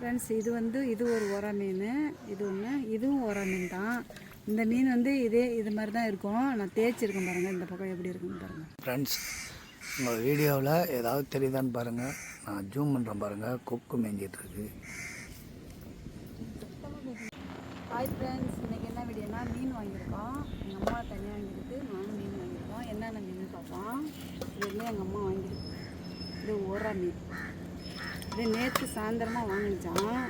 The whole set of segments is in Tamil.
ஃப்ரெண்ட்ஸ் இது வந்து இது ஒரு உர மீன். இது ஒன்று இதுவும் உர மீன் தான் இந்த மீன் வந்து இதே இது மாதிரி தான் இருக்கும். நான் தேய்ச்சிருக்கேன் பாருங்கள் இந்த பக்கம் எப்படி இருக்குன்னு பாருங்கள் ஃப்ரெண்ட்ஸ் உங்கள் வீடியோவில் ஏதாவது தெரியுதான்னு பாருங்கள் நான் ஜூம் பண்ணுறேன் பாருங்கள் கொக்கு மேய்ஞ்சிட்டு இருக்கு. ஹாய் ஃப்ரெண்ட்ஸ் இன்றைக்கி என்ன வீடியோனா மீன் வாங்கியிருக்கோம். எங்கள் அம்மா தனியாக வாங்கியிருக்கு. நானும் மீன் வாங்கியிருக்கோம். என்னென்ன மீன் பார்ப்போம். இது எங்கள் அம்மா வாங்கியிருக்கு. இது உர மீன். இது நேற்று சாயந்தரமாக வாங்கிச்சான்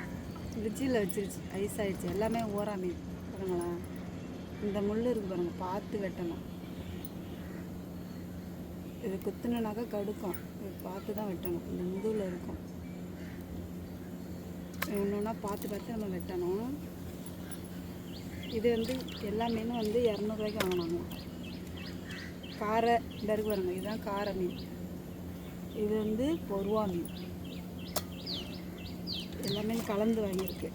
ஃப்ரிட்ஜில் வச்சிருச்சு. ஐஸ் ஆகிடுச்சு எல்லாமே ஊறா மீன் பாருங்களா. இந்த முள் இருக்கு பாருங்கள் பார்த்து வெட்டணும். இது குத்துனாக்கா கடுக்கும். இது பார்த்து தான் வெட்டணும். இந்த முதுவில் இருக்கும். ஒன்று ஒன்றா பார்த்து பார்த்து நம்ம வெட்டணும். இது வந்து எல்லா மீனும் வந்து இரநூறுவாய்க்கு வாங்கினாங்க. காரை இந்த இருக்கு பாருங்கள் இதுதான் காரை மீன். இது வந்து பொருவா மீன். எல்லாமே கலந்து வாங்கியிருக்கு.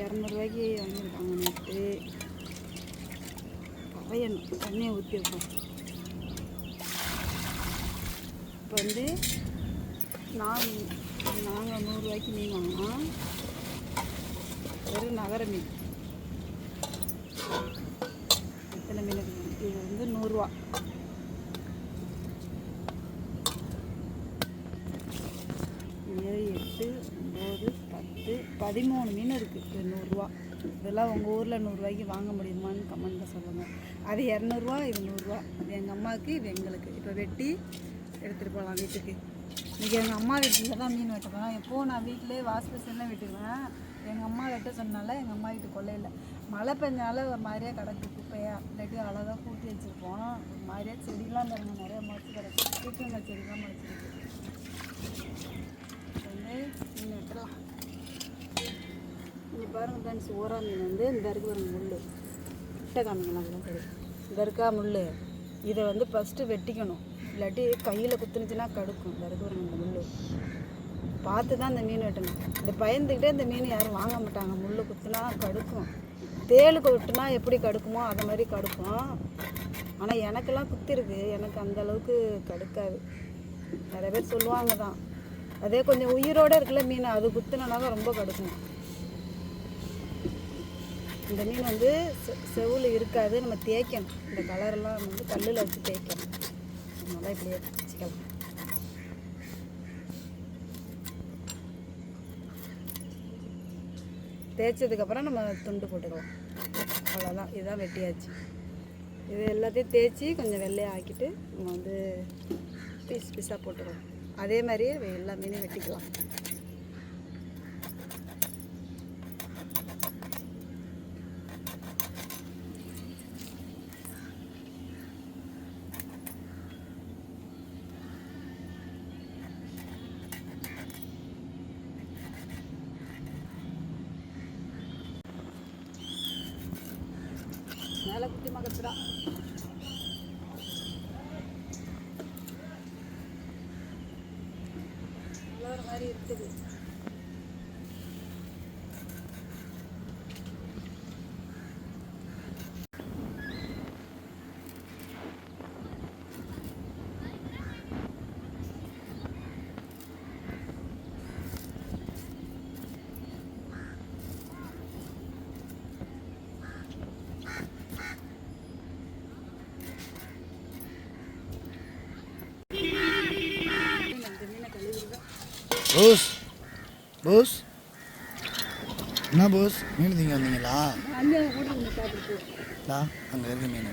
இரநூறுவாய்க்கு வாங்கியிருக்காங்க நேற்று. கரையணும் தண்ணியை ஊற்றி வைப்போம். இப்போ வந்து நான் நாங்கள் நூறுரூவாய்க்கு மீன் வாங்கினோம். வெறும் நகர மீன். எத்தனை மீன் இது வந்து நூறுரூவா பதிமூணு மீன் இருக்குது நூறுரூவா இதெல்லாம் உங்கள் ஊரில் நூறுரூவாய்க்கு வாங்க முடியுமான்னு கமெண்ட்டில் சொல்லுங்கள் அது இரநூறுவா இது நூறுரூவா இது எங்கள் அம்மாவுக்கு இது எங்களுக்கு இப்போ வெட்டி எடுத்துகிட்டு போகலாம் வீட்டுக்கு இன்றைக்கி எங்கள் அம்மா வீட்டில் தான் மீன் வெட்ட போகிறோம் எப்போது நான் வீட்டிலே வாஷ் பேஷனில் வெட்டுக்குவேன் எங்கள் அம்மா வெட்ட சொன்னால எங்கள் அம்மா வீட்டு கொள்ளையில் மழை பெஞ்சால ஒரு மாதிரியே கிடக்கு குப்பையாக இல்லாட்டி அழகாக கூட்டி வச்சுருப்போம் ஒரு மாதிரியே செடிலாம் பாருங்க நிறைய முளைச்சி கிடக்கு பீக்கங்காய் செடிலாம் முளைச்சிருக்கு வந்து பாருங்கள் பாருங்க ஃப்ரெண்ட்ஸ் ஓரா மீன் வந்து இந்த இருக்கு முள் கிட்ட காமிக்கலாம் கிடைக்கும் இந்த இருக்கா முள் இதை வந்து ஃபஸ்ட்டு வெட்டிக்கணும். இல்லாட்டி கையில் குத்துனுச்சுன்னா கடுக்கும். இந்த இருக்கு இந்த முள் பார்த்து தான் இந்த மீன் வெட்டணும். இந்த பயந்துக்கிட்டே இந்த மீன் யாரும் வாங்க மாட்டாங்க. முள் குத்துனா கடுக்கும். தேளுக்கு விட்டுனா எப்படி கடுக்குமோ அது மாதிரி கடுக்கும். ஆனால் எனக்கெல்லாம் குத்திருக்கு. எனக்கு அந்த அளவுக்கு கடுக்காது. நிறைய பேர் சொல்லுவாங்க தான் அதே கொஞ்சம் உயிரோட இருக்கல மீன் அது குத்துனாக்கா ரொம்ப கடுக்கும். இந்த மீன் வந்து செ- இருக்காது. நம்ம தேய்க்கணும். இந்த கலரெல்லாம் வந்து கல்லில் வச்சு தேய்க்கணும். நல்லா இப்படியே வச்சுக்கலாம். தேய்ச்சதுக்கப்புறம் நம்ம துண்டு போட்டுக்கலாம். அவ்வளோதான் இதுதான் வெட்டியாச்சு. இது எல்லாத்தையும் தேய்ச்சி கொஞ்சம் வெள்ளையாக ஆக்கிட்டு நம்ம வந்து பீஸ் பீஸாக போட்டுக்கலாம். அதே மாதிரியே எல்லா மீனையும் வெட்டிக்கலாம். இருக்குது இந்த மீனை கழுவிடுதான் போஸ் போஸ் என்ன போஸ் மீன் திங்க வந்தீங்களா டா அங்கே இருக்கு மீன்.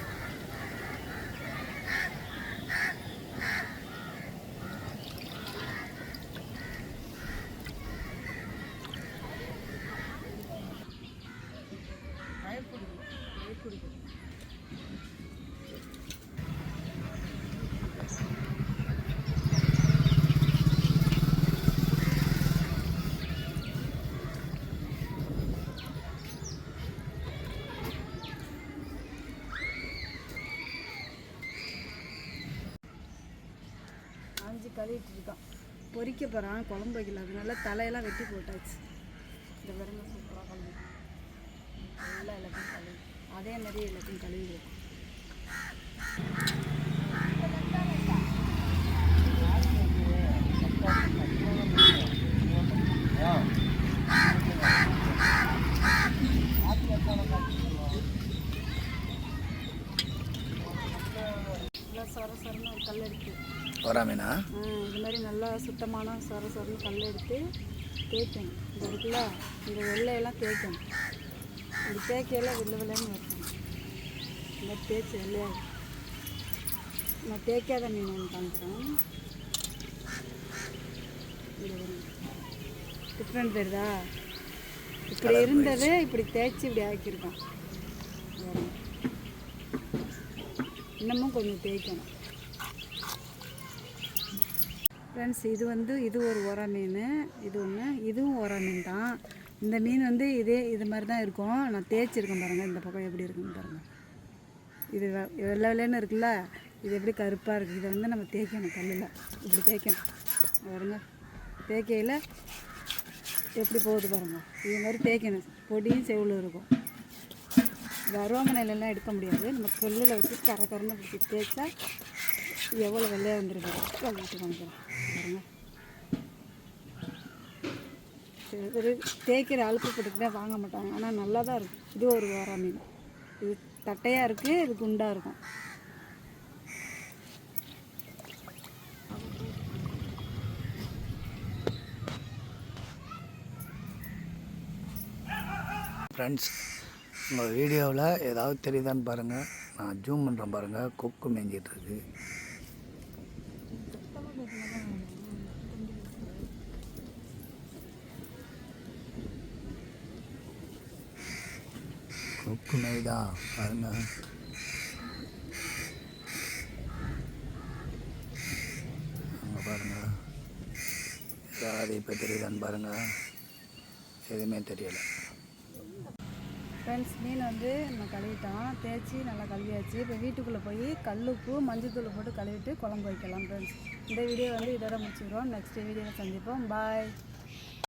ஆஞ்சி கழுவிட்டு இருக்கான். பொறிக்க போகிறான் குழம்பு வைக்கல. அதனால தலையெல்லாம் வெட்டி போட்டாச்சு. இந்த பாருங்க சூப்பராக கழுவி. நல்லா எல்லாத்தையும் கழுவி. அதே மாதிரி எல்லாத்தையும் கழுவி இருக்கும் சொர சொரன்னு ஒரு கல் இருக்குது ஆ, இது மாதிரி நல்லா சுத்தமான சொர சொரன்னு கல் எடுத்து தேய்க்கணும். இந்த இருக்குல்ல இந்த வெள்ளையெல்லாம் தேய்க்கணும். இந்த தேய்க்கையெல்லாம் வெள்ளை வெள்ளைன்னு வைக்கணும் இந்த மாதிரி தேய்ச்சி வெள்ளையாக நான் தேய்க்காத மீன் ஒன்று காமிக்கிறேன். டிஃப்ரெண்ட் தெரியுதா இப்படி இருந்தது இப்படி தேய்ச்சி இப்படி ஆக்கியிருக்கான். பாருங்க. இன்னமும் கொஞ்சம் தேய்க்கணும். ஃப்ரெண்ட்ஸ் இது வந்து இது ஒரு உர மீன். இது ஒன்று இதுவும் உர மீன் தான் இந்த மீன் வந்து இதே இது மாதிரி தான் இருக்கும். நான் தேய்ச்சிருக்கேன் பாருங்கள் இந்த பக்கம் எப்படி இருக்குன்னு பாருங்கள் இது வெள்ளை வெள்ளைன்னு இருக்குல்ல? இது எப்படி கருப்பாக இருக்குது இதை வந்து நம்ம தேய்க்கணும் கல்லில். இப்படி தேய்க்கணும். பாருங்க. தேய்க்கையில் எப்படி போகுது பாருங்க. இது மாதிரி தேய்க்கணும். பொடியும் செவ்வளோ இருக்கும். இது அருவாமனையிலலாம் எடுக்க முடியாது. நம்ம கல்லில் வச்சு கரை கரன்னு பிடிச்சி தேய்ச்சா எவ்வளோ வெள்ளையாக வந்துருக்கு கழுவிட்டு காமிக்கிறேன் பாருங்க. தேய்க்கிற அழுப்பு போட்டுக்கிட்டே வாங்க மாட்டாங்க. ஆனால் நல்லா தான் இருக்கும் இது ஒரு வாரா மீன். இது தட்டையாக இருக்குது இது குண்டாக இருக்கும். ஃப்ரெண்ட்ஸ் உங்கள் வீடியோவில் ஏதாவது தெரியுதான்னு பாருங்கள் நான் ஜூம் பண்ணுறேன் பாருங்கள் கொக்கு மேய்ஞ்சிட்டு உப்பு கொக்கு மேய்தா பாருங்க. அங்கே பாருங்கள் ஏதாவது இப்போ தெரியுதான்னு பாருங்க. எதுவுமே தெரியலை. ஃப்ரெண்ட்ஸ் மீன் வந்து நம்ம கழுவிட்டோம். தேய்ச்சி நல்லா கழுவியாச்சு. இப்போ வீட்டுக்குள்ளே போய் கல்லுப்பு மஞ்சத்தூள் போட்டு கழுவிட்டு குழம்பு வைக்கலாம் ஃப்ரெண்ட்ஸ் இந்த வீடியோ வந்து இதோட முடிச்சுக்கிறோம். நெக்ஸ்ட் வீடியோவில் சந்திப்போம். பாய்